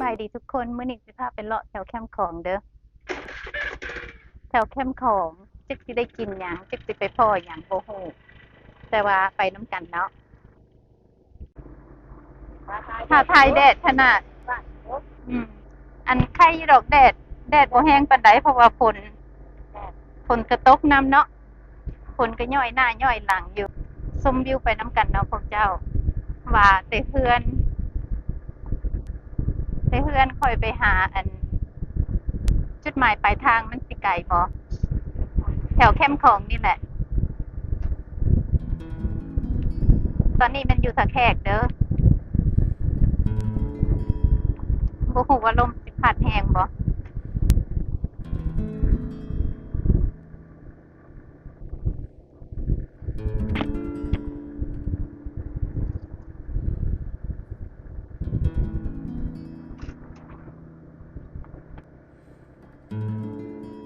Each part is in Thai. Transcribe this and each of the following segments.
บายดีทุกคนเมื้อนี้สิพาไปเลาะแถวแคมป์ของเด้อแถวแคมป์ของจักสิได้กินหยังจักสิไปพ่อหยังบ่ฮู้แต่ว่าไปน้ำกันเนาะถ้าทายแดดขนาด อืม อันไข่ดอกแดด แดดบ่แห้งปานใดเพราะว่าฝนฝนกระตกน้ำเนาะฝนก็ย่อยหน้าย่อยหลังอยู่ชมวิวไปน้ำกันเนาะพวกเจ้า ว่าแต่เพื่อน แต่เพื่อนคอยไปหาอัน จุดหมายปลายทางมันสิไกลบ่แถวแคมป์ของนี่แหละ ตอนนี้มันอยู่สะแขกเด้อบ่ฮู้ว่าลมสิพัดแหงบ่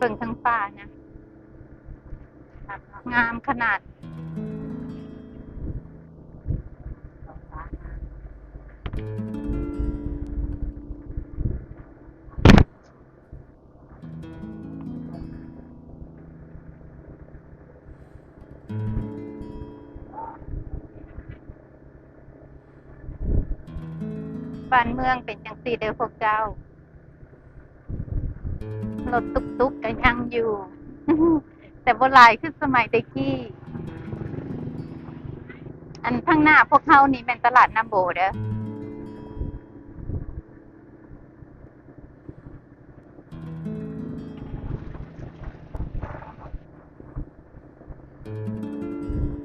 บิ่งทั้งฟ้านะ งามขนาด บ้านเมืองเป็นจังซี่เด้อพวกเจ้า รถตุกตุกๆก็ยังอยู่ แต่โบราณคือสมัยตะกี้อันข้างหน้าพวกเขานี่เป็นตลาดน้ำโบเด้อ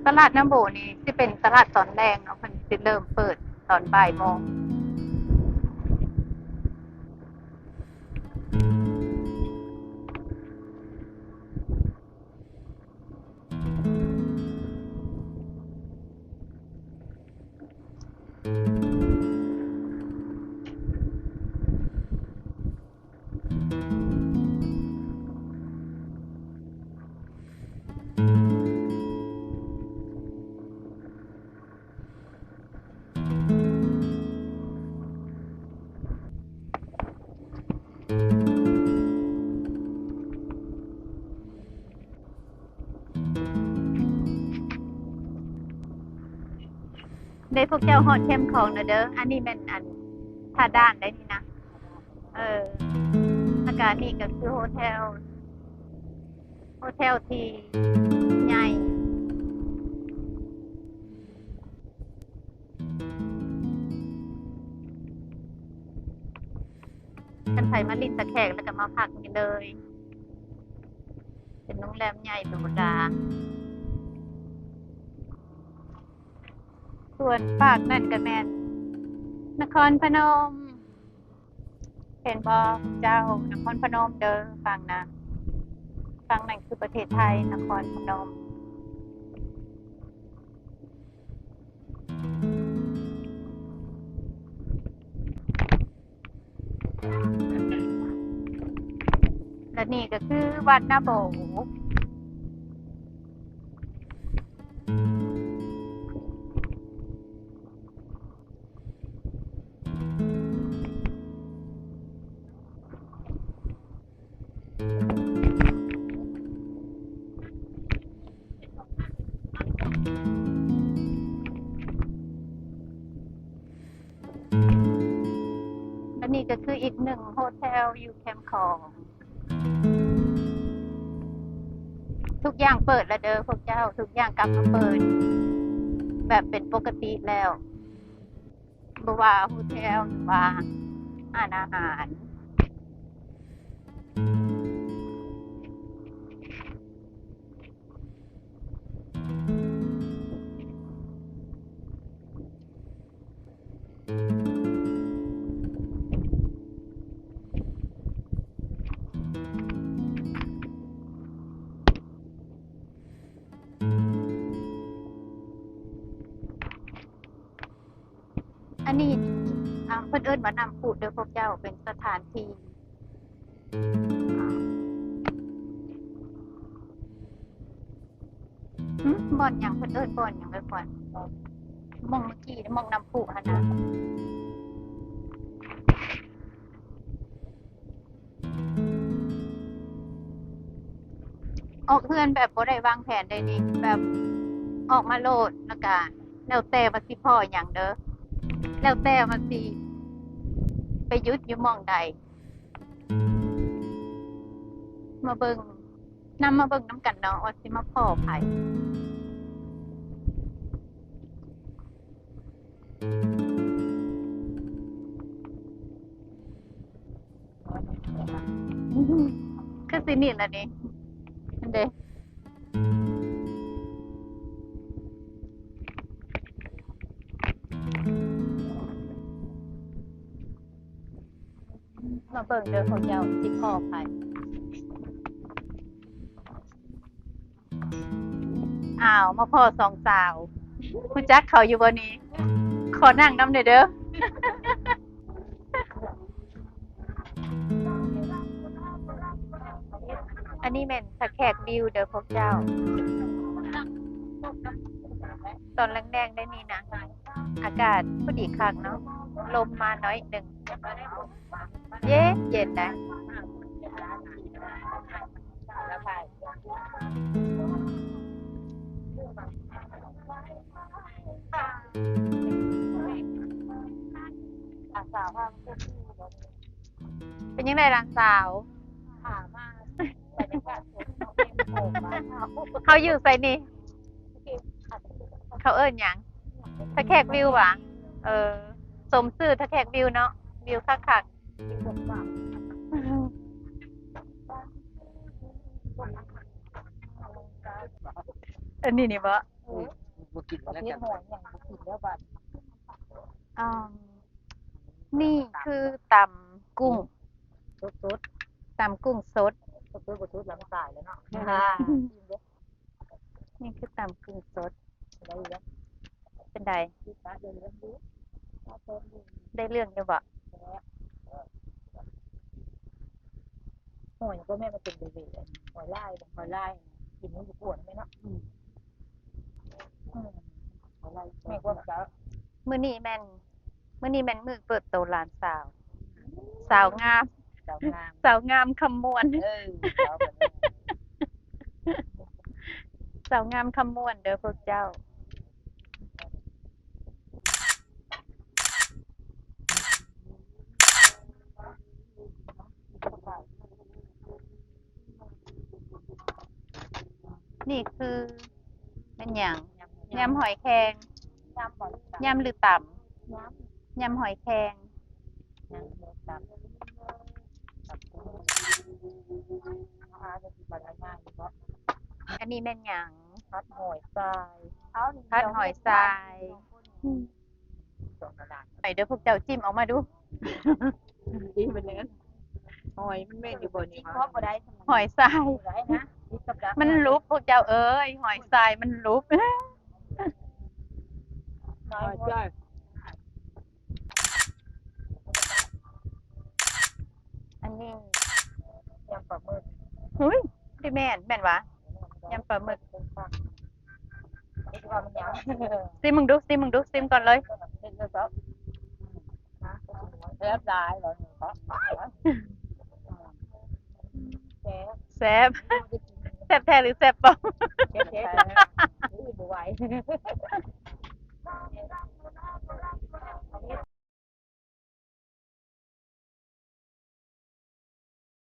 ตลาดน้ำโบนี่ที่เป็นตลาดตอนแรกเนาะเพิ่นสิเริ่มเปิดตอนบ่ายโมง ได้พวกเจ้าฮอดเข้มของนะเด้อ อันนี้เป็นอันท่าด้านได้นี่นะ เอออากาศนี่ก็คือโฮเทล โฮเทลที่ใหญ่กันไผมาลินตะแขกแล้วก็มาพักนี่เลย เป็นโรงแรมใหญ่ธรรมดา ส่วนปากนั่นก็แมนนครพนม เห็นบอเจ้านครพนมเดินฟังนะฟังนั่นคือประเทศไทยนครพนมและนี่ก็คือวัดนาโบ และนี่ก็คืออีกหนึ่งโฮเทลอยู่แคมป์ของ ทุกอย่างเปิดแล้วเด้อพวกเจ้า ทุกอย่างกลับมาเปิด แบบเป็นปกติแล้วบว่าโฮเทลหรือว่าอาหารอาหาร อันนี้อ่าเพิ่นเอิ้นว่านำพูดเด้อพวกเจ้าเป็นสถานที่หึบ่อนหยังเพิ่นเอิ้นบ่อนหยังไปก่อน มองเมื่อกี้มองน้ำผูหัะนะออกเพื่อนแบบบ่ได้วางแผนได้นี่แบบออกมาโลดนล้วก็แล้วแต่มาสิพ่ออย่างเด้อแล้วแต่มาสิไปยุดอยู่มองใด มาเบิงนำมาเบิงน้ำกันเนาะว่าสิมาพ่อไผ นี่แหละนี่เด้มาเบิ่งเด้อเขาเจ้าสิพ่อไผอ้าวมาพ่อสองสาว คุณจักเขาอยู่บ่นี้ ขอนั่งน้ำหน่อยเด้อ อันนี้แม่นสะแขกวิวเด้อพวกเจ้า ตอนแรงๆได้นี่นะ อากาศพอดีคักเนาะ ลมมาน้อยหนึ่ง เย็นเย็นนะเป็นยังไงล่ะสาว บรรยากาศสดเขาเป็นโผมมาเขาเขาอยู่ไสนี่ เขาเอิ้นหยังสะแขกวิวหวะเออ สมซื่อสะแขกวิวเนาะ วิวคักๆอันนี้นี่บ่บ่กินประแล้วเภกัทนหอยอย่างบุกินแล้วบัดอ่านี่คือตำกุ้ง สดสดตำกุ้งสด สดสดบดสดหลังตายแล้วเนาะนี่คือตำกุ้งสดได้แล้วเป็นไดที่ตาเดินเรื่องดูตาเติมดูได้เรื่องอยู่บ่หอยก็แม่มาเป็นเบบีหอยลายหอยลายกินนี่ปวดไหมเนาะหอยลายแม่ก็จะมื้อนี้แม่นมื้อนี้แม่นมื้อเปิดโตหลานสาว สาวงาม เจ้างามสาวงามคำมวนเออเจ้าแบบสาวงามคำมวนเด้อพวกเจ้านี่คือเป็นหยังยำหอยแครงยำหอยยำหรือต่ำยำยำหอยแครง ยำเนื้อตับตับกุ้ง อาจะกินบานาน่าอยู่เพราะอันนี้แม่นหยังพัดหอยทรายเอาพัดหอยทรายสองกระดาษไปเด้อพวกเจ้าจิ้มออกมาดูกินไปแล้วหอยมันแม่นอยู่บนที่นี้ครอบบ่ได้หอยทรายบ่ได้นะนี่กับดักมันลุบพวกเจ้าเอ้ยหอยทรายมันลุบน้อหยอยหมดจ้อยอันนี้ยำ ปลาหมึกเฮ้ยพี่แม่นแม่นวะยำปลาหมึกเป็นฟังไอ้ที่ว่ามันยำซิมมึงดูซิมมึงดูซิมก่อนเลยเล่นเลยครับนะแล้วได้เหรอครับแซ่แซบแซบแท้หรือแซบปลอมเชฟเชฟนี่บ่ไหว